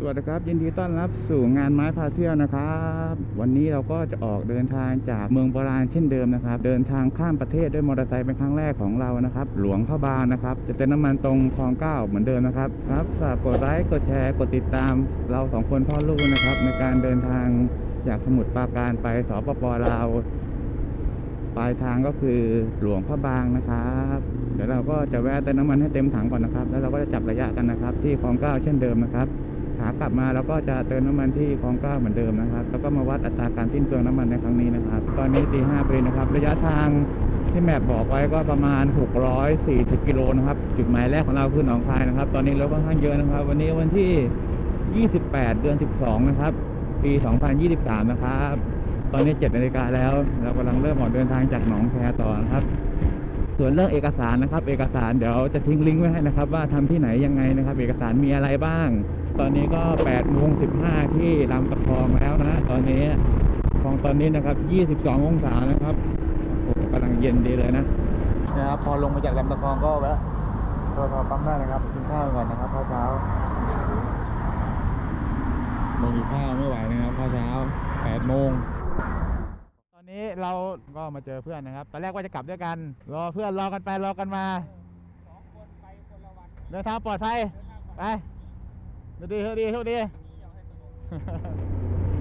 สวัสดีครับ ยินดีต้อนรับสู่งานไม้พาเที่ยวนะครับ วันนี้เราก็จะออกเดินทางจากเมืองโบราณเช่นเดิมนะครับ เดินทางข้ามประเทศด้วยมอเตอร์ไซค์เป็นครั้งแรกของเรานะครับ หลวงพระบางนะครับ จะเติมน้ำมันตรงคลองเก้าเหมือนเดิมนะครับครับฝากกดไลค์กดแชร์กดติดตาม เราสองคนพ่อลูกนะครับ ในการเดินทางจากสมุทรปราการไปสปปลาวปลายทางก็คือหลวงพระบางนะครับ เดี๋ยวเราก็จะแวะเติมน้ำมันให้เต็มถังก่อนนะครับ แล้วเราก็จะจับระยะกันนะครับ ที่คลองเก้าเช่นเดิมนะครับ ขากลับมาเราก็จะเติมน้ำมันที่คลองเก้าเหมือนเดิมนะครับ แล้วก็มาวัดอัตราการสิ้นเปลืองน้ำมันในครั้งนี้นะครับ ตอนนี้ตีห้าพอดีนะครับ ระยะทางที่แมปบอกไว้ก็ประมาณ 640 กิโลนะครับ จุดหมายแรกของเราคือหนองคายนะครับ ตอนนี้รถค่อนข้างเยอะนะครับ วันนี้วันที่ 28 เดือน 12 นะครับ ปี 2023 นะครับ ตอนนี้7นาฬิกาแล้ว เรากำลังเริ่มออกเดินทางจากหนองแคต่อนะครับ ส่วนเรื่องเอกสารนะครับ เอกสารเดี๋ยวจะทิ้งลิงก์ไว้ให้นะครับ ว่าทำที่ไหนยังไงนะครับ เอกสารมีอะไรบ้าง ตอนนี้ก็8โมง15ที่ลำตะคองแล้วนะ ตอนนี้ของตอนนี้นะครับ 22 องศานะครับโอ้กำลังเย็นดีเลยนะนะครับพอลงมาจากลำตะคองก็แวะพอปั๊มได้นะครับกินข้าวก่อนนะครับเช้าโมงกินข้าวไม่ไหวนะครับเช้า8โมง เราก็มาเจอเพื่อนนะครับ ตอนแรกว่าจะกลับด้วยกัน รอเพื่อนรอกันไปรอกันมาเดินทางปลอดภัย ไปดูดีเท่าดีเท่าดี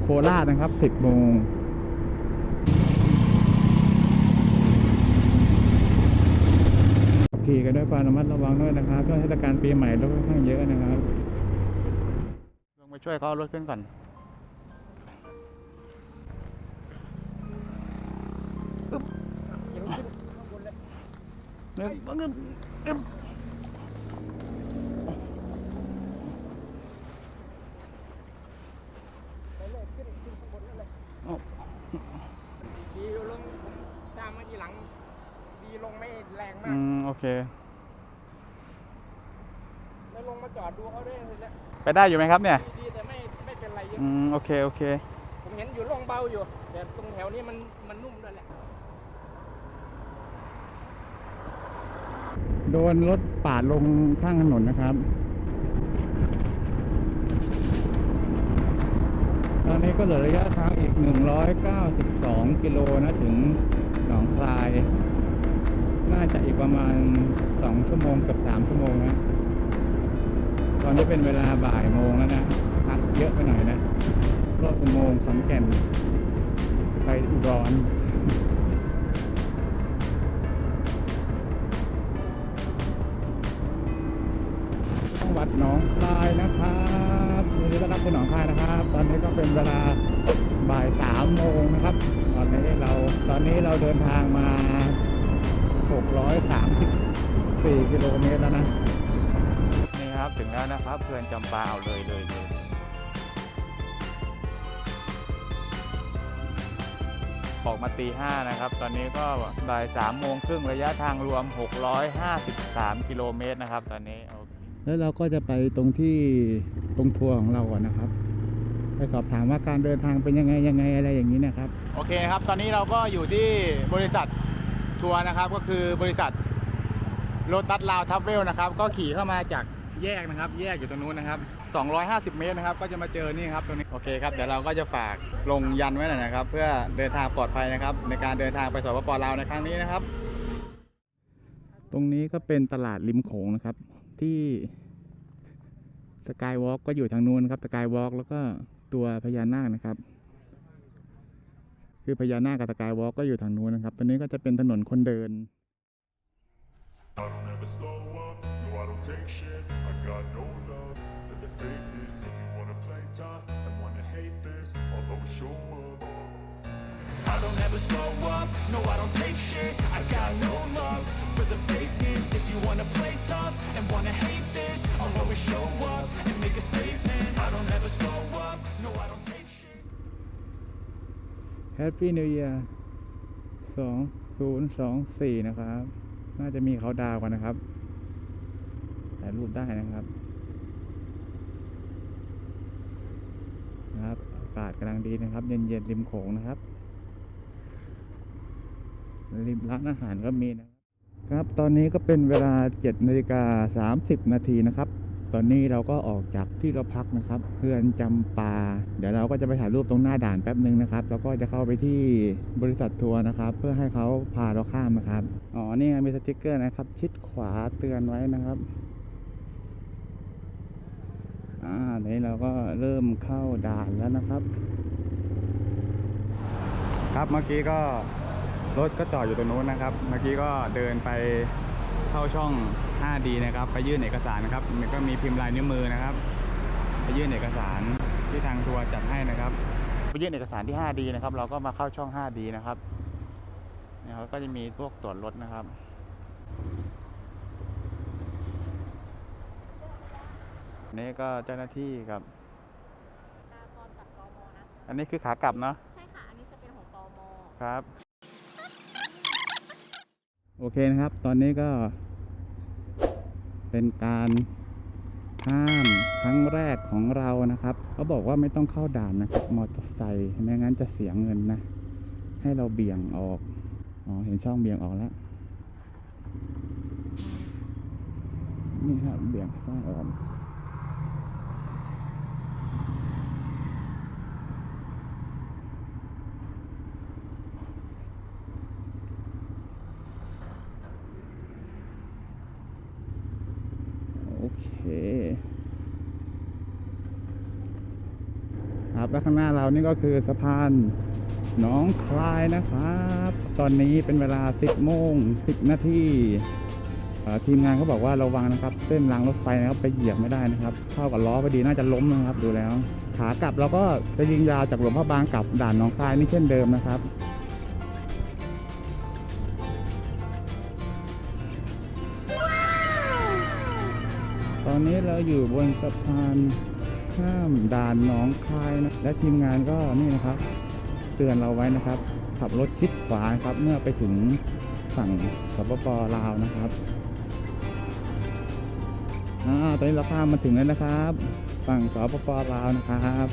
โคราชนะครับ 10โมงขี่กันด้วยความระมัดระวังด้วยนะครับช่วงเทศกาลปีใหม่รถค่อนข้างเยอะนะครับ ลงไปช่วยเขาเอารถขึ้นก่อน เนี่ยมันก็เอ็มดีลงตามมาทีหลัง ดีลงไม่แรงมาอืก มโอเค แล้วลงมาจอดดูเขาด้วยเลยนะไปได้อยู่ไหมครับเนี่ย ดีแต่ไม่ไม่เป็นไรเยอะอืมโอเคโอเค ผมเห็นอยู่ลงเบาอยู่ แต่ตรงแถวนี้มันมันนุ่มด้วยแหละ โดนรถปาดลงข้างถนนนะครับ ตอนนี้ก็เหลือระยะทางอีก 192 กิโลนะถึงหนองคลาย น่าจะอีกประมาณ 2 ชั่วโมงกับ3ชั่วโมงนะ ตอนนี้เป็นเวลาบ่ายโมงแล้วนะพักเยอะไปหน่อยนะรถอุโมงค์ขอนแก่นไปอุดร หนองคายนะครับยินดีต้อนรับสู่หนองคายนะครับ ตอนนี้ก็เป็นเวลาบ่ายสามโมงนะครับ ตอนนี้เราตอนนี้เราเดินทางมา 634 กิโลเมตรแล้วนะ นี่ครับถึงแล้วนะครับเพื่อนจำปาเอาเลยเลยเลยออกมาตีห้านะครับ ตอนนี้ก็บ่ายสามโมงครึ่งระยะทางรวม 653 กิโลเมตรนะครับ ตอนนี้ แล้วเราก็จะไปตรงที่ตรงทัวร์ของเราก่อนนะครับ ไปสอบถามว่าการเดินทางเป็นยังไงยังไงอะไรอย่างนี้นะครับ โอเคครับ ตอนนี้เราก็อยู่ที่บริษัททัวร์นะครับ ก็คือบริษัทโ o ตัสลาวทัฟเวลนะครับ ก็ขี่เข้ามาจากแยกนะครับ แยกอยู่ตรงนู้นนะครับ 250 เมตรนะครับ ก็จะมาเจอนี่ครับตรงนี้ โอเคครับ เดี๋ยวเราก็จะฝากลงยันไว้หน่อยนะครับ เพื่อเดินทางปลอดภัยนะครับ ในการเดินทางไปสปปลาวในครั้งนี้นะครับ ตรงนี้ก็เป็นตลาดริมโขงนะครับ ที่สกายวอล์กก็อยู่ทางนู้นครับสกายวอล์กแล้วก็ตัวพญานาคนะครับ คือพญานาคกับสกายวอล์กก็อยู่ทางนู้นนะครับตรงนี้ก็จะเป็นถนนคนเดิน I don't ever slow up, no I don't take shit I got no love for the fakeness If you wanna play tough and wanna hate this I'll always show up I don't ever slow up, no I don't take shit I got no love for the fakeness If you wanna play tough and wanna hate this I'll always show up and make a statement I don't ever slow up, no I don't take shit Happy New Year สองศูนย์สองสี่นะครับ น่าจะมีเขาดาวกันนะครับถ่ายรูปได้นะครับนะครับอากาศกำลังดีนะครับ เย็นๆริมโขงนะครับ ริมร้านอาหารก็มีนะครับครับตอนนี้ก็เป็นเวลา7นาฬิกา30 นาทีนะครับ ตอนนี้เราก็ออกจากที่เราพักนะครับ เพื่อนจำปา เดี๋ยวเราก็จะไปถ่ายรูปตรงหน้าด่านแป๊บหนึ่งนะครับ แล้วก็จะเข้าไปที่บริษัททัวร์นะครับ เพื่อให้เขาพาเราข้ามนะครับ อ๋อ นี่มีสติกเกอร์นะครับ ชิดขวาเตือนไว้นะครับ อ่าตอนนี้เราก็เริ่มเข้าด่านแล้วนะครับ ครับเมื่อกี้ก็ รถก็จอดอยู่ตรงนู้นนะครับ เมื่อกี้ก็เดินไปเข้าช่อง 5D นะครับ ไปยื่นเอกสารนะครับมันก็มีพิมพ์ลายนิ้วมือนะครับ ไปยื่นเอกสารที่ทางทัวร์จัดให้นะครับ ไปยื่นเอกสารที่ 5D นะครับ เราก็มาเข้าช่อง 5D นะครับเนี่ยเขาก็จะมีพวกตรวจรถนะครับนี่ก็เจ้าหน้าที่ครับตาตอนกับตมนะอันนี้คือขากลับเนาะ ใช่ค่ะ อันนี้จะเป็นของตมครับ โอเคนะครับ ตอนนี้ก็ เป็นการข้ามครั้งแรกของเรานะครับเขาบอกว่าไม่ต้องเข้าด่านนะครับมอเตอร์ไซค์ไม่งั้นจะเสียเงินนะ ให้เราเบี่ยงออกอ๋อเห็นช่องเบี่ยงออกแล้วนี่ครับเบี่ยงซ้ายออก คครับแล้วข้างหน้าเรานี่ก็คือสะพานหน้องคลายนะครับ ตอนนี้เป็นเวลา 10โมง10นาทีทีมงานเขาบอกว่าระวังนะครับ เส้นรางรถไฟนะครับไปเหยียบไม่ได้นะครับ เข้ากับล้อพอดีน่าจะล้มนะครับ ดูแล้ว ขากลับเราก็จะยิงยาวจากหลวงพระบางกลับด่านหน้องคลายนี่เช่นเดิมนะครับ ตอนนี้เราอยู่บนสะพานข้ามด่านหนองคายนะและทีมงานก็นี่นะครับ เตือนเราไว้นะครับ ขับรถชิดขวาครับ เมื่อไปถึงฝั่งสปปลาวนะครับอ่าตอนนี้เราข้ามมาถึงแล้วนะครับ ฝั่งสปปลาวนะครับ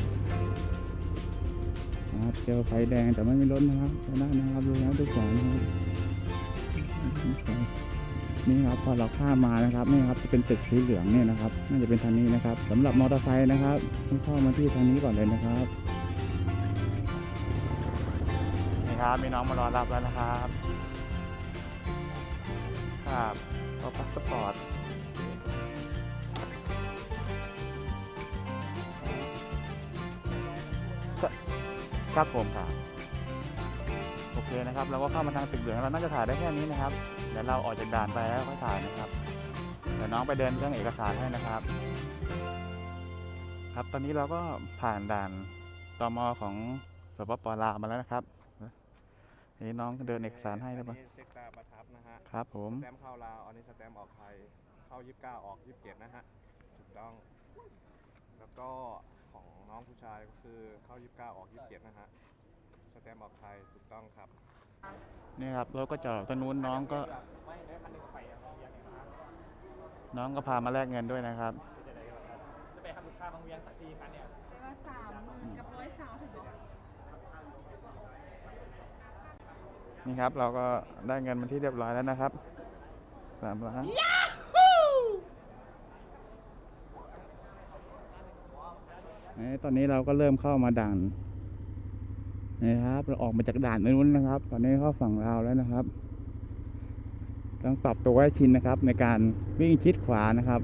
ครับเจอไฟแดงแต่ไม่มีรถนะครับไปได้นะครับดูแล้วดูขวานะครับ นี่ครับพอเราข้ามมานะครับนี่ครับจะเป็นตึกสีเหลืองเนี่ยนะครับ น่าจะเป็นทางนี้นะครับสำหรับมอเตอร์ไซค์นะครับให้เข้ามาที่ทางนี้ก่อนเลยนะครับนี่ครับมีน้องมารอรับแล้วนะครับครับก็พาสปอร์ตครับผมครับ เคนะครับเราก็เข้ามาทางตึกเหลืองเราน่าจะถ่ายได้แค่นี้นะครับเดี๋ยวเราออกจากด่านไปแล้วค่อยถ่ายนะครับเดี๋ยวน้องไปเดินเรื่องเอกสารให้นะครับ ครับตอนนี้เราก็ผ่านด่านตมของสปปลาวมาแล้วนะครับนี่น้องเดินเอกสารให้หรือเปล่าอันนี้เซ็กตาประทับนะฮะครับผมสแตมป์เข้าลาวอันนี้สแตมป์ออกไทยเข้า29ออก27นะฮะถูกต้อง แล้วก็ของน้องผู้ชายก็คือเข้า29ออก27นะฮะ สแตมป์ออกไทยถูกต้องครับนี่ครับรถก็จอดตรงนู้นน้องก็ ไม่ได้คันนึงไปยังยังนะครับน้องก็พามาแลกเงินด้วยนะครับจะไปทำลูกค้าบางเวียงสักทีคันเนี่ยไปมาสามหมื่นกับร้อยสาวถึงบอกนี่ครับ เราก็ได้เงินมาที่เรียบร้อยแล้วนะครับสามล้านนี่ตอนนี้เราก็เริ่มเข้ามาด่าน นี่ครับ เราออกมาจากด่านนู้นนะครับ ตอนนี้เข้าฝั่งเราวแล้วนะครับ ต้องปรับตัวให้ชินนะครับ ในการวิ่งชิดขวานะครับ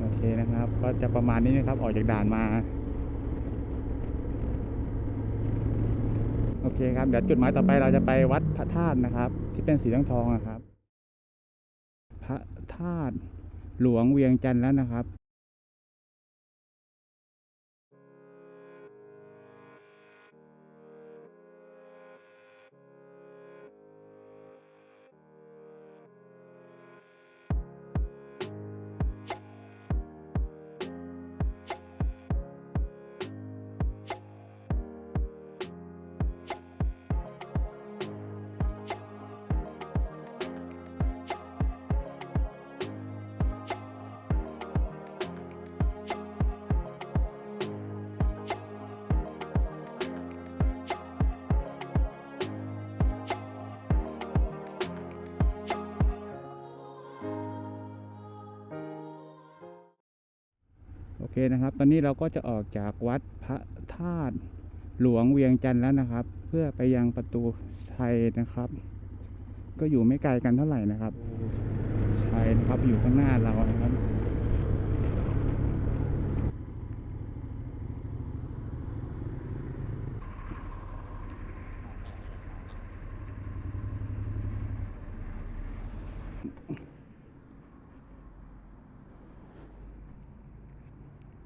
โอเคนะครับ ก็จะประมาณนี้นะครับ ออกจากด่านมา โอเคครับ เดี๋ยวจุดหมายต่อไปเราจะไปวัดพระธาตุนะครับ ที่เป็นสีทองทองนะครับ พระธาตุหลวงเวียงจันทร์แล้วนะครับ โอเคนะครับ ตอนนี้เราก็จะออกจากวัดพระธาตุหลวงเวียงจันทร์แล้วนะครับ เพื่อไปยังประตูชัยนะครับ ก็อยู่ไม่ไกลกันเท่าไหร่นะครับชัยนะครับอยู่ข้างหน้าเรานะครับ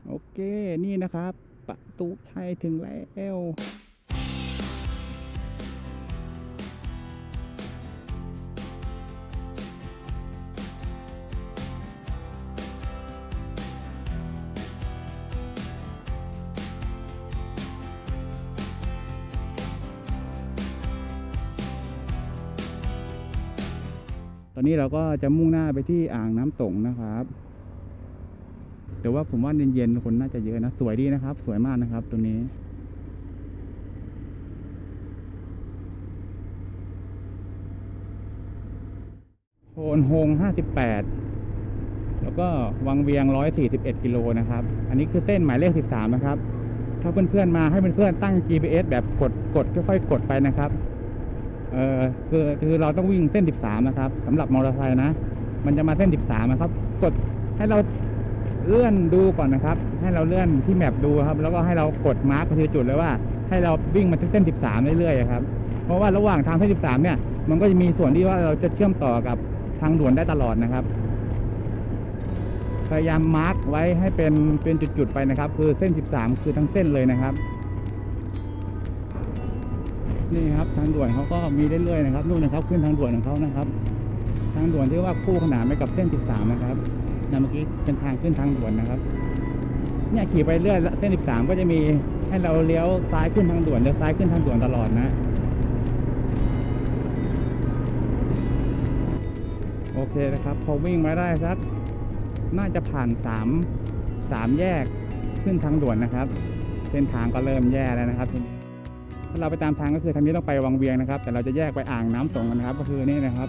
โอเค นะครับ ประตูชัยถึงแล้วตอนนี้เราก็จะมุ่งหน้าไปที่อ่างน้ำตงนะครับ แต่ว่าผมว่าเย็นๆคนน่าจะเยอะนะ สวยดีนะครับ สวยมากนะครับตัวนี้โพนโฮงห้าสิบแปดแล้วก็วังเวียงร้อยสี่สิบเอ็ดกิโลนะครับ อันนี้คือเส้นหมายเลขสิบสามนะครับ ถ้าเพื่อนๆมาให้เพื่อนๆตั้ง GPS แบบกดกดค่อยๆกดไปนะครับ เออคือคือเราต้องวิ่งเส้น13นะครับสำหรับมอเตอร์ไซค์นะ มันจะมาเส้น13นะครับ กดให้เรา เลื่อนดูก่อนนะครับ ให้เราเลื่อนที่แมปดูครับ แล้วก็ให้เรากดมาร์กไปทีละจุดเลยว่าให้เราวิ่งมาที่เส้น 13 เรื่อยๆครับ เพราะว่าระหว่างทางเส้น 13 เนี่ย มันก็จะมีส่วนที่ว่าเราจะเชื่อมต่อกับทางด่วนได้ตลอดนะครับ พยายามมาร์กไว้ให้เป็นเป็นจุดๆไปนะครับ คือเส้น 13 คือทั้งเส้นเลยนะครับ นี่ครับทางด่วนเขาก็มีเรื่อยๆนะครับนู่นนะครับ ขึ้นทางด่วนของเขานะครับ ทางด่วนที่ว่าคู่ขนานไปกับเส้น 13 นะครับ นั่นเมื่อกี้เป็นทางขึ้นทางด่วนนะครับ เนี่ยขี่ไปเรื่อยเส้น13ก็จะมีให้เราเลี้ยวซ้ายขึ้นทางด่วนเลี้ยวซ้ายขึ้นทางด่วนตลอดนะ โอเคนะครับ พอวิ่งมาได้สักน่าจะผ่าน3 3แยกขึ้นทางด่วนนะครับ เส้นทางก็เริ่มแย่แล้วนะครับทีนี้ถ้าเราไปตามทางก็คือทางนี้ต้องไปวังเวียงนะครับ แต่เราจะแยกไปอ่างน้ำสงกันนะครับ ก็คือนี่นะครับ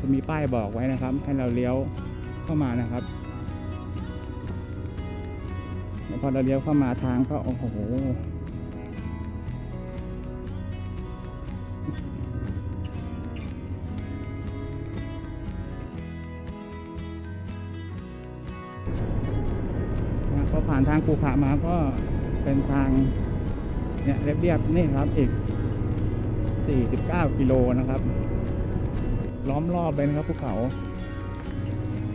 จะมีป้ายบอกไว้นะครับ ให้เราเลี้ยว เข้ามานะครับแล้วพอเราเลี้ยวเข้ามาทางก็โอ้โหพอผ่านทางปูขะมาก็เป็นทางเนี่ยเรียบๆนี่ครับอีก 49 กิโลนะครับ ล้อมรอบเลยนะครับภูเขา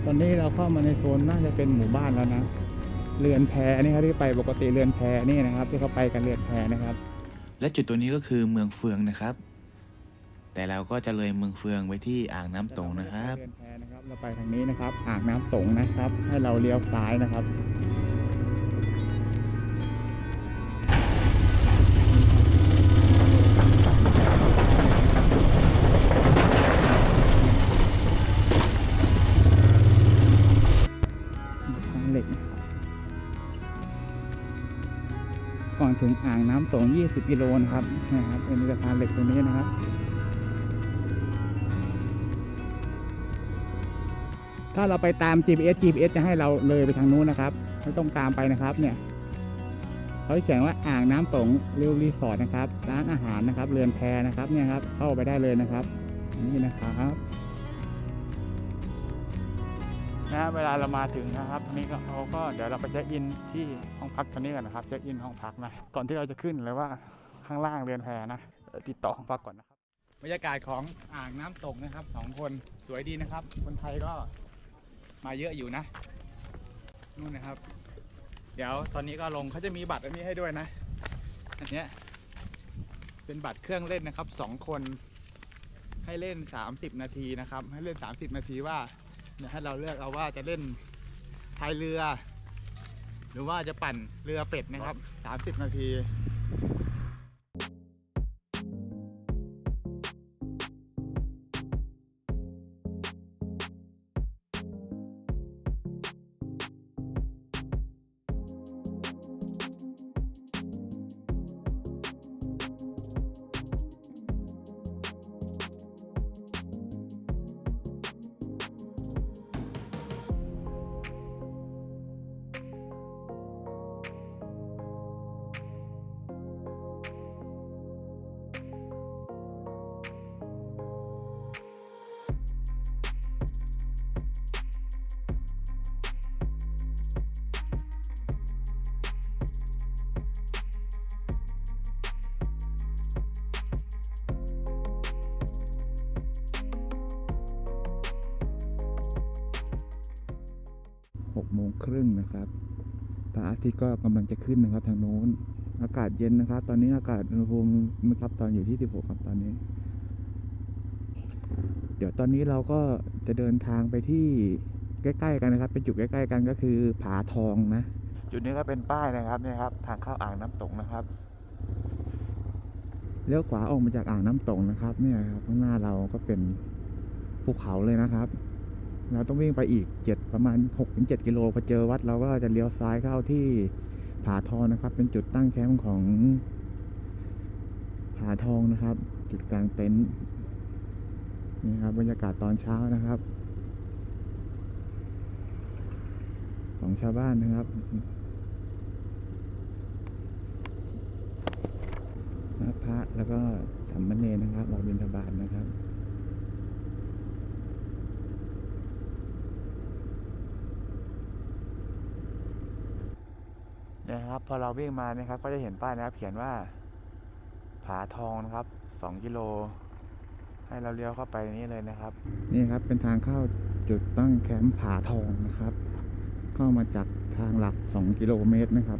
ตอนนี้เราเข้ามาในโซนน่าจะเป็นหมู่บ้านแล้วนะ เรือนแพนี่ครับที่ไปปกติเรือนแพนี่นะครับ ที่เขาไปกันเรือนแพนะครับ และจุดตัวนี้ก็คือเมืองเฟืองนะครับ แต่เราก็จะเลยเมืองเฟืองไปที่อ่างน้ำตงนะครับเรือนแพนะครับเราไปทางนี้นะครับ อ่างน้ำตงนะครับ ให้เราเลี้ยวซ้ายนะครับ งอ่างน้ำตง20 กิโลนะครับนะครับเป็นสะพานเหล็กตรงนี้นะครับถ้าเราไปตาม GPS GPS จะให้เราเลยไปทางนู้นนะครับไม่ต้องตามไปนะครับ เนี่ยเขาเขียนว่าอ่างน้ำตงเรียวรีสอร์ทนะครับร้านอาหารนะครับ เรือนแพนะครับเนี่ยครับเข้าไปได้เลยนะครับ นี่นะครับ นะเวลาเรามาถึงนะครับนี่ก็เขาก็เดี๋ยวเราไปเช็คอินที่ห้องพักตอนนี้กันนะครับเช็คอินห้องพักนะก่อนที่เราจะขึ้นเลยว่าข้างล่างเรือนแพนะติดต่อห้องพักก่อนนะครับบรรยากาศของอ่างน้ำตกนะครับสองคนสวยดีนะครับ คนไทยก็มาเยอะอยู่นะนู่นนะครับ เดี๋ยวตอนนี้ก็ลงเขาจะมีบัตรอันนี้ให้ด้วยนะอันเนี้ยเป็นบัตรเครื่องเล่นนะครับสองคนให้เล่น 30 นาทีนะครับ ให้เล่น 30 นาทีว่า เดี๋ยให้เราเลือกเอาว่าจะเล่นพายเรือ หรือว่าจะปั่นเรือเป็ดนะครับ 30 นาที หกโมงครึ่งนะครับพระอาทิตย์ก็กำลังจะขึ้นนะครับทางโน้น อากาศเย็นนะครับ ตอนนี้อากาศอุณหภูมินะครับตอนอยู่ที่16ครับตอนนี้ เดี๋ยวตอนนี้เราก็จะเดินทางไปที่ใกล้ๆกันนะครับ เป็นจุดใกล้ๆกันก็คือผาทองนะ จุดนี้ก็เป็นป้ายนะครับเนี่ยครับ ทางเข้าอ่างน้ำตกนะครับเลี้ยวขวาออกมาจากอ่างน้ำตกนะครับ เนี่ยครับข้างหน้าเราก็เป็นภูเขาเลยนะครับ เราต้องวิ่งไปอีกเจ็ดประมาณ6กถึงเกิโลพอเจอวัดเราก็จะเลี้ยวซ้ายเข้าที่ผาทองนะครับ เป็นจุดตั้งแคมป์ของผาทองนะครับ จุดกลางเต็นท์นี่ครับบรรยากาศตอนเช้านะครับ ของชาวบ้านนะครับพระแล้วก็สัมมเนรนะครับออกบิณฑบาตนะครับ นะครับพอเราวิ่งมานะครับ ก็จะเห็นป้ายนะครับ เขียนว่า ผาทองนะครับสองกิโล ให้เราเลี้ยวเข้าไปนี้เลยนะครับ นี่ครับเป็นทางเข้าจุดตั้งแคมป์ผาทองนะครับ เข้ามาจากทางหลักสองกิโลเมตรนะครับ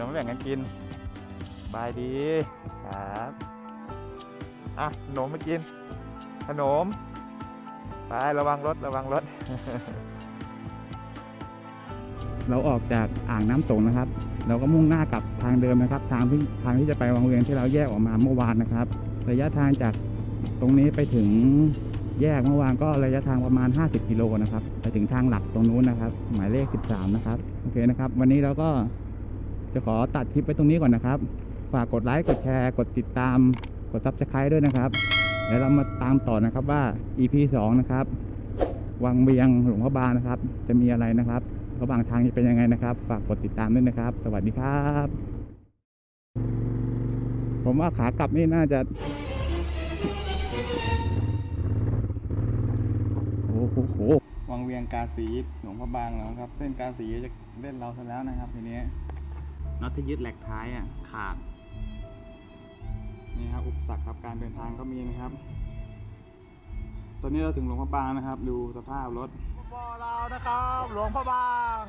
ดี๋ยวมาแบ่งกันกินบายดีครับอะขนมมากิน ขนม ไประวังรถ ระวังรถ เราออกจากอ่างน้ำตกนะครับ เราก็มุ่งหน้ากลับทางเดิมนะครับ ทางที่ทางที่จะไปวังเวียงที่เราแยกออกมาเมื่อวานนะครับ ระยะทางจากตรงนี้ไปถึงแยกเมื่อวานก็ระยะทางประมาณ 50 กิโลนะครับ ไปถึงทางหลักตรงนู้นนะครับ หมายเลข 13 นะครับ โอเคนะครับ วันนี้เราก็ จะขอตัดคลิปไปตรงนี้ก่อนนะครับ ฝากกดไลค์ กดแชร์ กดติดตาม กดซับสไครต์ด้วยนะครับ เดี๋ยวเรามาตามต่อนะครับว่า EP 2 นะครับ วังเวียงหลวงพ่อบางนะครับ จะมีอะไรนะครับ ระหว่างทางจะเป็นยังไงนะครับ ฝากกดติดตามด้วยนะครับ สวัสดีครับ ผมว่าขากลับนี่น่าจะโอ้โหวังเวียงกาสีหลวงพ่อบางแล้วครับ เส้นกาสีจะเล่นเราซะแล้วนะครับทีนี้ น็อตที่ยึดแหลกท้ายอะขาดนี่ครับอุปสรรคครับการเดินทางก็มีนะครับ ตอนนี้เราถึงหลวงพระบางนะครับ ดูสภาพรถบอเรานะครับ หลวงพระบาง